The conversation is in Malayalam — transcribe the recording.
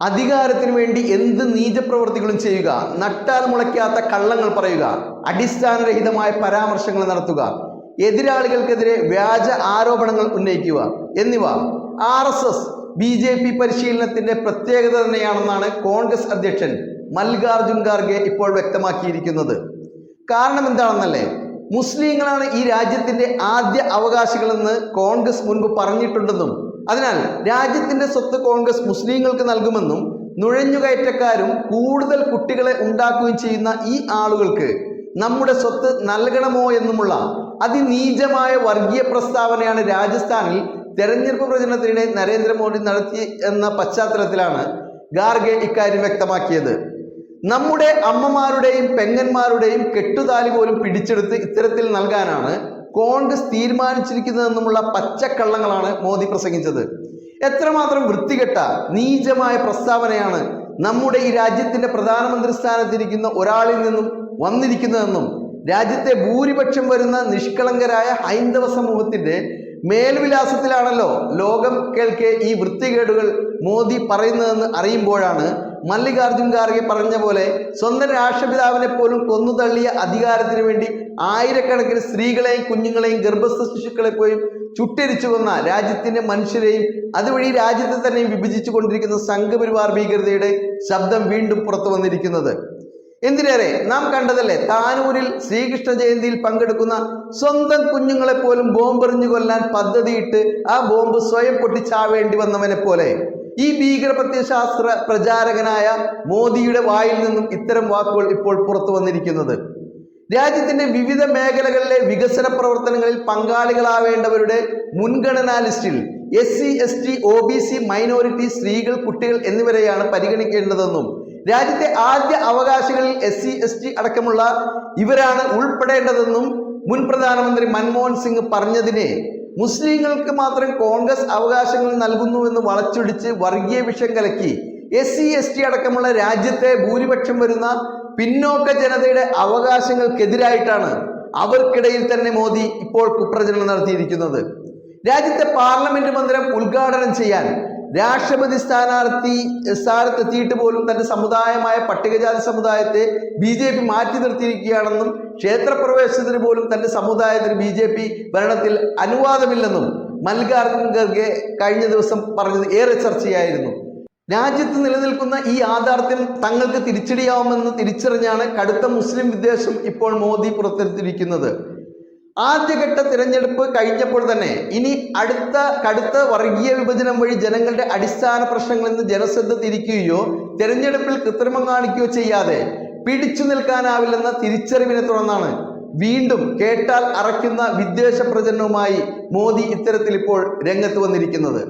അധികാരത്തിന് വേണ്ടി എന്ത് നീചപ്രവർത്തികളും ചെയ്യുക നട്ടാൽ മുളയ്ക്കാത്ത കള്ളങ്ങൾ പറയുക അടിസ്ഥാനരഹിതമായ പരാമർശങ്ങൾ നടത്തുക എതിരാളികൾക്കെതിരെ വ്യാജ ആരോപണങ്ങൾ ഉന്നയിക്കുക എന്നിവ R S S B J P പരിശീലനത്തിന്റെ പ്രത്യേകത തന്നെയാണെന്നാണ് കോൺഗ്രസ് അധ്യക്ഷൻ മൽഗാർജുൻ ഖാർഗെ ഇപ്പോൾ വ്യക്തമാക്കിയിരിക്കുന്നത്. കാരണം എന്താണെന്നല്ലേ? മുസ്ലിങ്ങളാണ് ഈ രാജ്യത്തിന്റെ ആദ്യ അവകാശികളെന്ന് കോൺഗ്രസ് മുൻപ് പറഞ്ഞിട്ടുണ്ടെന്നും അതിനാൽ രാജ്യത്തിന്റെ സ്വത്ത് കോൺഗ്രസ് മുസ്ലിങ്ങൾക്ക് നൽകുമെന്നും നുഴഞ്ഞുകയറ്റക്കാരും കൂടുതൽ കുട്ടികളെ ഉണ്ടാക്കുകയും ചെയ്യുന്ന ഈ ആളുകൾക്ക് നമ്മുടെ സ്വത്ത് നൽകണമോ എന്നുമുള്ള അതിനീചമായ വർഗീയ പ്രസ്താവനയാണ് രാജസ്ഥാനിൽ തെരഞ്ഞെടുപ്പ് പ്രചരണത്തിനിടെ നരേന്ദ്രമോദി നടത്തി എന്ന പശ്ചാത്തലത്തിലാണ് ഗാർഗെ ഇക്കാര്യം വ്യക്തമാക്കിയത്. നമ്മുടെ അമ്മമാരുടെയും പെങ്ങന്മാരുടെയും കെട്ടുതാലി പോലും പിടിച്ചെടുത്ത് ഇത്തരത്തിൽ നൽകാനാണ് കോൺഗ്രസ് തീരുമാനിച്ചിരിക്കുന്നതെന്നുമുള്ള പച്ചക്കള്ളങ്ങളാണ് മോദി പ്രസംഗിച്ചത്. എത്രമാത്രം വൃത്തികെട്ട നീചമായ പ്രസ്താവനയാണ് നമ്മുടെ ഈ രാജ്യത്തിന്റെ പ്രധാനമന്ത്രി സ്ഥാനത്തിരിക്കുന്ന ഒരാളിൽ നിന്നും വന്നിരിക്കുന്നതെന്നും രാജ്യത്തെ ഭൂരിപക്ഷം വരുന്ന നിഷ്കളങ്കരായ ഹൈന്ദവ സമൂഹത്തിന്റെ മേൽവിലാസത്തിലാണല്ലോ ലോകം കേൾക്കെ ഈ വൃത്തികേടുകൾ മോദി പറയുന്നതെന്ന് അറിയുമ്പോഴാണ് മല്ലികാർജുൻ ഖാർഗെ പറഞ്ഞ പോലെ സ്വന്തം രാഷ്ട്രപിതാവിനെ പോലും കൊന്നു തള്ളിയ അധികാരത്തിന് വേണ്ടി ആയിരക്കണക്കിന് സ്ത്രീകളെയും കുഞ്ഞുങ്ങളെയും ഗർഭസ്ഥ ശിശുക്കളെ പോയും ചുട്ടരിച്ചു കൊന്ന രാജ്യത്തിന്റെ മനുഷ്യരെയും അതുവഴി രാജ്യത്തെ തന്നെ വിഭജിച്ചു കൊണ്ടിരിക്കുന്ന സംഘപരിവാർ ഭീകരതയുടെ ശബ്ദം വീണ്ടും പുറത്തു വന്നിരിക്കുന്നത്. എന്തിനേറെ നാം കണ്ടതല്ലേ താനൂരിൽ ശ്രീകൃഷ്ണ ജയന്തിയിൽ പങ്കെടുക്കുന്ന സ്വന്തം കുഞ്ഞുങ്ങളെ പോലും ബോംബെറിഞ്ഞു കൊല്ലാൻ പദ്ധതിയിട്ട് ആ ബോംബ് സ്വയം പൊട്ടിച്ചാവേണ്ടി വന്നവനെ പോലെ. ഈ ഭീകര പ്രത്യശാസ്ത്ര പ്രചാരകനായ മോദിയുടെ വായിൽ നിന്നും ഇത്തരം വാക്കുകൾ ഇപ്പോൾ പുറത്തു വന്നിരിക്കുന്നത്. രാജ്യത്തിന്റെ വിവിധ മേഖലകളിലെ വികസന പ്രവർത്തനങ്ങളിൽ പങ്കാളികളാവേണ്ടവരുടെ മുൻഗണനാ ലിസ്റ്റിൽ S C S T O B C minority സ്ത്രീകൾ കുട്ടികൾ എന്നിവരെയാണ് പരിഗണിക്കേണ്ടതെന്നും രാജ്യത്തെ ആദ്യ അവകാശങ്ങളിൽ എസ് സി എസ് ടി അടക്കമുള്ള ഇവരാണ് ഉൾപ്പെടേണ്ടതെന്നും മുൻ പ്രധാനമന്ത്രി മൻമോഹൻ സിംഗ് പറഞ്ഞതിനെ മുസ്ലിങ്ങൾക്ക് മാത്രം കോൺഗ്രസ് അവകാശങ്ങൾ നൽകുന്നുവെന്ന് വളച്ചൊടിച്ച് വർഗീയ വിഷം കലക്കി. എസ് സി എസ് ടി അടക്കമുള്ള രാജ്യത്തെ ഭൂരിപക്ഷം വരുന്ന പിന്നോക്ക ജനതയുടെ അവകാശങ്ങൾക്കെതിരായിട്ടാണ് അവർക്കിടയിൽ തന്നെ മോദി ഇപ്പോൾ കുപ്രചരണം നടത്തിയിരിക്കുന്നത്. രാജ്യത്തെ പാർലമെന്റ് മന്ദിരം ഉദ്ഘാടനം ചെയ്യാൻ രാഷ്ട്രപതി സ്ഥാനാർത്ഥി സ്ഥാനത്തെത്തിയിട്ട് പോലും തന്റെ സമുദായമായ പട്ടികജാതി സമുദായത്തെ ബി ജെ പി മാറ്റി നിർത്തിയിരിക്കുകയാണെന്നും ക്ഷേത്രപ്രവേശനത്തിന് പോലും തന്റെ സമുദായത്തിന് ബി ജെ പി ഭരണത്തിൽ അനുവാദമില്ലെന്നും മൽഗാർഗർഗെ കഴിഞ്ഞ ദിവസം പറഞ്ഞത് ഏറെ ചർച്ചയായിരുന്നു. രാജ്യത്ത് നിലനിൽക്കുന്ന ഈ യാഥാർത്ഥ്യം തങ്ങൾക്ക് തിരിച്ചടിയാവുമെന്ന് തിരിച്ചറിഞ്ഞാണ് കടുത്ത മുസ്ലിം വിദ്വേഷം ഇപ്പോൾ മോദി പുറത്തെടുത്തിരിക്കുന്നത്. ആദ്യഘട്ട തിരഞ്ഞെടുപ്പ് കഴിഞ്ഞപ്പോൾ തന്നെ ഇനി അടുത്ത കടുത്ത വർഗീയ വിഭജനം വഴി ജനങ്ങളുടെ അടിസ്ഥാന പ്രശ്നങ്ങളിൽ നിന്ന് ജനശ്രദ്ധ തിരിക്കുകയോ തിരഞ്ഞെടുപ്പിൽ കൃത്രിമം കാണിക്കുകയോ ചെയ്യാതെ പിടിച്ചു നിൽക്കാനാവില്ലെന്ന തിരിച്ചറിവിനെ തുടർന്നാണ് വീണ്ടും കേട്ടാൽ അറയ്ക്കുന്ന വിദ്വേഷ പ്രചരണവുമായി മോദി ഇത്തരത്തിൽ ഇപ്പോൾ രംഗത്ത് വന്നിരിക്കുന്നത്.